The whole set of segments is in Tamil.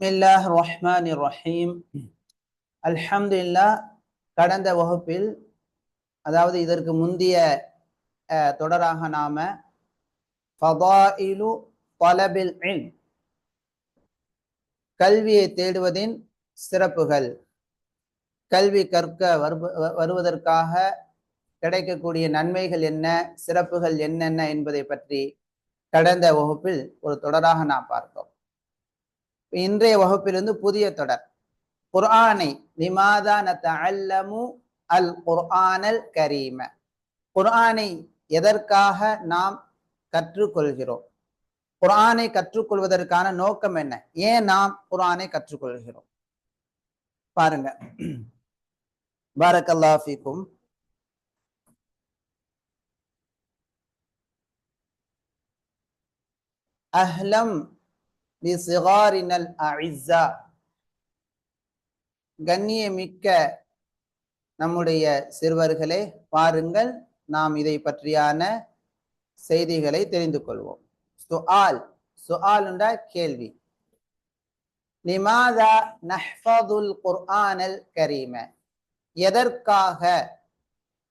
بسم الله الرحمن الرحيم الحمد لله கடந்த வகுப்பில் அதாவது இதற்கு முந்தைய தொடராக நாம ஃபதாயிலு தலபில் இல்ம் கல்வியை தேடுவதின் சிறப்புகள். கல்வி கற்க வ- வருவதற்காக கிடைக்கக்கூடிய நன்மைகள் என்ன சிறப்புகள் என்னென்ன என்பதை பற்றி கடந்த வகுப்பில் ஒரு தொடராக நாம் பார்த்தோம். இன்றைய வகுப்பிலிருந்து புதிய தொடர். குர்ஆனை லிமாதா நத்தஅல்லமு அல் குர்ஆனல் கரீம. குர்ஆனை எதற்காக நாம் கற்றுக்கொள்கிறோம்? குர்ஆனை கற்றுக்கொள்வதற்கான நோக்கம் என்ன? ஏன் நாம் குர்ஆனை கற்றுக்கொள்கிறோம்? பாருங்க. பாரக்கல்லாஃபிக்கும் அஹ்லம் பிசிகாரினல் அஇஸ்ஸா. கண்ணியமிக்க நம்முடைய சிறுவர்களே பாருங்கள் நாம் இதை பற்றியான செய்திகளை தெரிந்து கொள்வோம். சுஆல் சுஆல் என்றா கேள்வி. லிமாதா நஹ்ஃபதுல் குர்ஆனல் கரீம? எதற்காக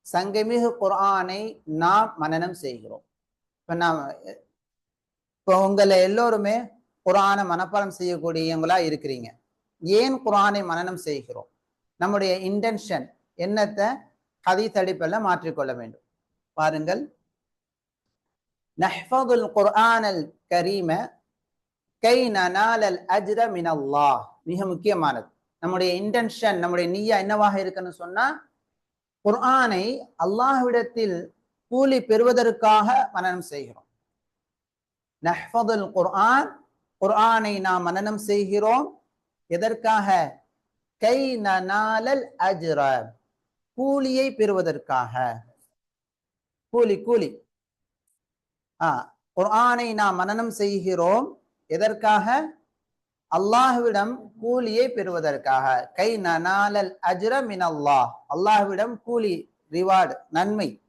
சங்கமிகு குர்ஆனை நாம் மனனம் செய்கிறோம்? இப்ப நாம் இப்போ உங்களை எல்லோருமே குரானை மனப்பாடம் செய்யக்கூடியவங்களா இருக்கிறீங்க. ஏன் குரானை மனநம் செய்கிறோம்? நம்முடைய இன்டென்ஷன் என்னத்தை ஹதீஸ் அடிப்படையில் மாற்றிக்கொள்ள வேண்டும். பாருங்கள். நஹ்ஃபதுல் குர்ஆனல் கரீம கை நனாலல் அஜ்ர மினல்லா மிக முக்கியமானது. நம்முடைய இன்டென்ஷன் நம்முடைய நீயா என்னவாக இருக்குன்னு சொன்னா குர்ஆனை அல்லாஹ்விடத்தில் கூலி பெறுவதற்காக மனநம் செய்கிறோம். நஹ்ஃபதுல் குர்ஆன் குர்ஆனை நாம் மனநம் செய்கிறோம். எதற்காக? கை நனாலல் அஜ்ர. கூலியை பெறுவதற்காக. கூலி கூலி. ஆ குர்ஆனை நாம் மனனம் செய்கிறோம். எதற்காக? அல்லாஹ்விடம் கூலியை பெறுவதற்காக. கை நனாலல் அஜ்ர மின் அல்லாஹ் அல்லாஹ்விடம் கூலி ரிவார்டு நன்மை.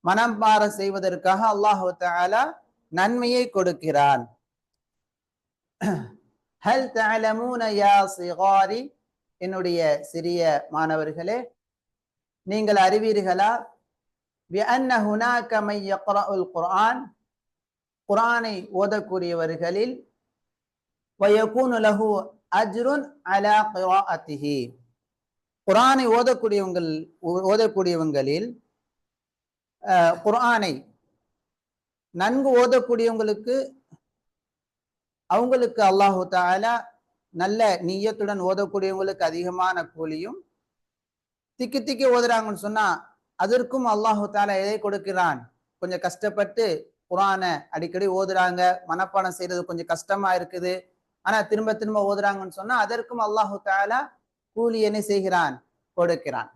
மனம் பார செய்வதற்காக அல்லாஹு தாலா நன்மையை கொடுக்கிறான். ஹல் தலமூன யா சிகாரி? என்னுடைய சிறிய மாணவர்களே நீங்கள் அறிவீர்களா? குரான் குரானை ஓதக்கூடியவர்களில் வயகூனுலகு அஜ்ருன் அலா கிராஅத்திஹி குரானை ஓதக்கூடியவங்கள் ஓதக்கூடியவங்களில் குரானை நன்கு ஓதக்கூடியவங்களுக்கு அவங்களுக்கு அல்லாஹு தாலா நல்ல நீயத்துடன் ஓதக்கூடியவங்களுக்கு அதிகமான கூலியும் திக்கி திக்கி ஓதுறாங்கன்னு சொன்னா அதற்கும் அல்லாஹு தாலா எதை கொடுக்கிறான் கொஞ்சம் கஷ்டப்பட்டு குரானை அடிக்கடி ஓதுறாங்க மனப்பாடம் செய்யறது கொஞ்சம் கஷ்டமா இருக்குது ஆனா திரும்ப திரும்ப ஓதுறாங்கன்னு சொன்னா அதற்கும் அல்லாஹு தாலா கூலி என்ன செய்கிறான் கொடுக்கிறான்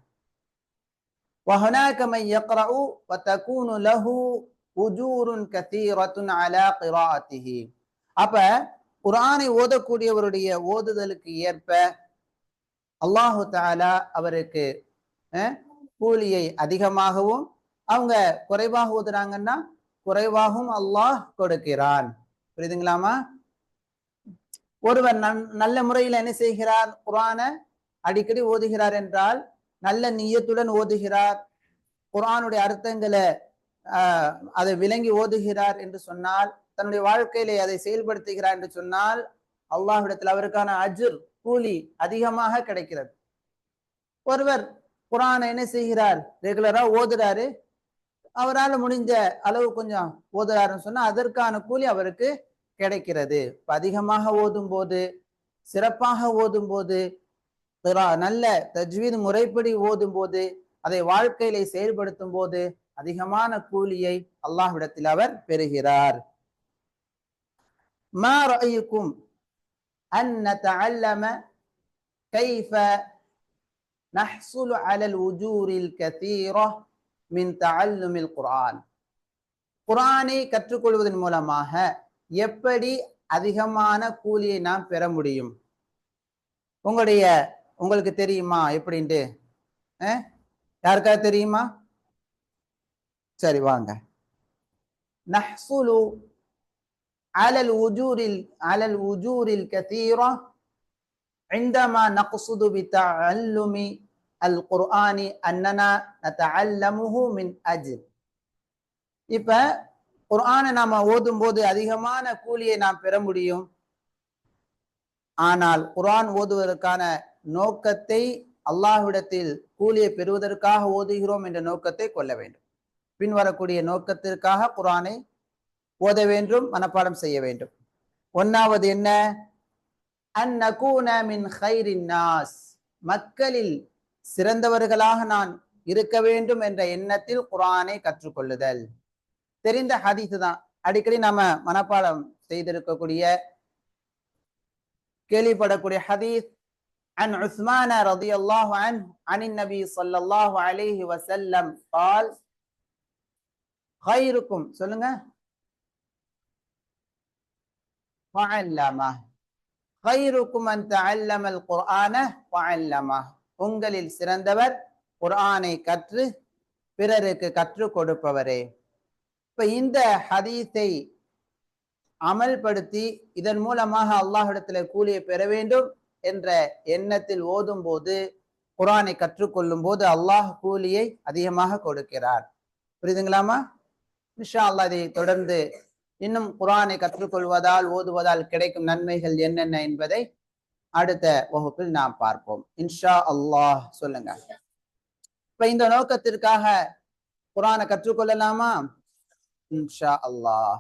وهناك من يقرأ وتكون له أجور كثيرة على قراءته அப்ப குரானை ஓதக்கூடியவருடைய ஓதுதலுக்கு ஏற்ப அல்லாஹு தாலா அவருக்கு அஹ், கூலியை அதிகமாகவும் அவங்க குறைவாக ஓதுறாங்கன்னா குறைவாகவும் அல்லாஹ் கொடுக்கிறான். புரியுதுங்களாமா? ஒருவர் நன்- நல்ல முறையில் என்ன செய்கிறார்? குரானை அடிக்கடி ஓதுகிறார் என்றால் நல்ல நியத்துடன் ஓதுகிறார். குரானுடைய அர்த்தங்களை ஆஹ், அதை விளங்கி ஓதுகிறார் என்று சொன்னால் தன்னுடைய வாழ்க்கையிலே அதை செயல்படுத்துகிறார் என்று சொன்னால் அல்லாஹ்விடத்தில் அவருக்கான அஜுர் கூலி அதிகமாக கிடைக்கிறது. ஒருவர் குரானை என்ன செய்கிறார்? ரெகுலரா ஓதுறாரு. அவரால் முடிஞ்ச அளவு கொஞ்சம் ஓதுறாருன்னு சொன்னா அதற்கான கூலி அவருக்கு கிடைக்கிறது. அதிகமாக ஓதும் போது சிறப்பாக ஓதும் போது நல்ல தஜ்வீத் முறைப்படி ஓதும் போது அதை வாழ்க்கையிலே செயல்படுத்தும் போது அதிகமான கூலியை அல்லாஹ்விடத்தில் அவர் பெறுகிறார். ما رأيكم أن نتعلم كيف نحصل على الوجور الكثيرة من تعلم القرآن குர்ஆனை கற்றுக்கொள்வதன் மூலமாக எப்படி அதிகமான கூலியை நாம் பெற முடியும் உங்களுடைய உங்களுக்கு தெரியுமா எப்படின்ட்டு அஹ்? யாருக்காவது தெரியுமா சரி வாங்க நஹ்சுலு على الوجور ال- على الوجور الكثيرة عندما نقصد بتعلم القرآن أننا نتعلمه من أجل இப்ப குர்ஆனை நாம ஓதும் போது அதிகமான கூலியை நாம் பெற முடியும் ஆனால் குர்ஆன் ஓதுவதற்கான நோக்கத்தை அல்லாஹ்விடத்தில் கூலியை பெறுவதற்காக ஓதுகிறோம் என்ற நோக்கத்தை கொள்ள வேண்டும் பின்வரக்கூடிய நோக்கத்திற்காக குர்ஆனை ஓத வேண்டும் மனப்பாடம் செய்ய வேண்டும் ஒன்னாவது என்ன அன் நகூன மின் ஹைரின் நாஸ் மக்களில் சிறந்தவர்களாக நான் இருக்க வேண்டும் என்ற எண்ணத்தில் குர்ஆனை கற்றுக்கொள்ளுதல் தெரிந்த ஹதீஸ் தான் அடிக்கடி நாம மனப்பாடம் செய்திருக்கக்கூடிய கேள்விப்படக்கூடிய ஹதீஸ் عن عثمان رضي الله عنه عن النبي صلى الله عليه وسلم قال خيركم சொல்லுங்க உங்களில் சிறந்தவர் குர்ஆனை கற்று பிறருக்கு கற்றுக் கொடுப்பவரே. இப்ப இந்த ஹதீஸை அமல்படுத்தி இதன் மூலமாக அல்லாஹிடத்துல கூலியை பெற வேண்டும் என்ற எண்ணத்தில் ஓதும் போது குரானை கற்றுக்கொள்ளும் போது அல்லாஹ் கூலியை அதிகமாக கொடுக்கிறார். புரியுதுங்களாமா இன்ஷா அல்லா இதை தொடர்ந்து இன்னும் குரானை கற்றுக்கொள்வதால் ஓதுவதால் கிடைக்கும் நன்மைகள் என்னென்ன என்பதை அடுத்த வகுப்பில் நாம் பார்ப்போம். இன்ஷா அல்லாஹ் சொல்லுங்க. இப்ப இந்த நோக்கத்திற்காக குரானை கற்றுக்கொள்ளலாமா? இன்ஷா அல்லாஹ்.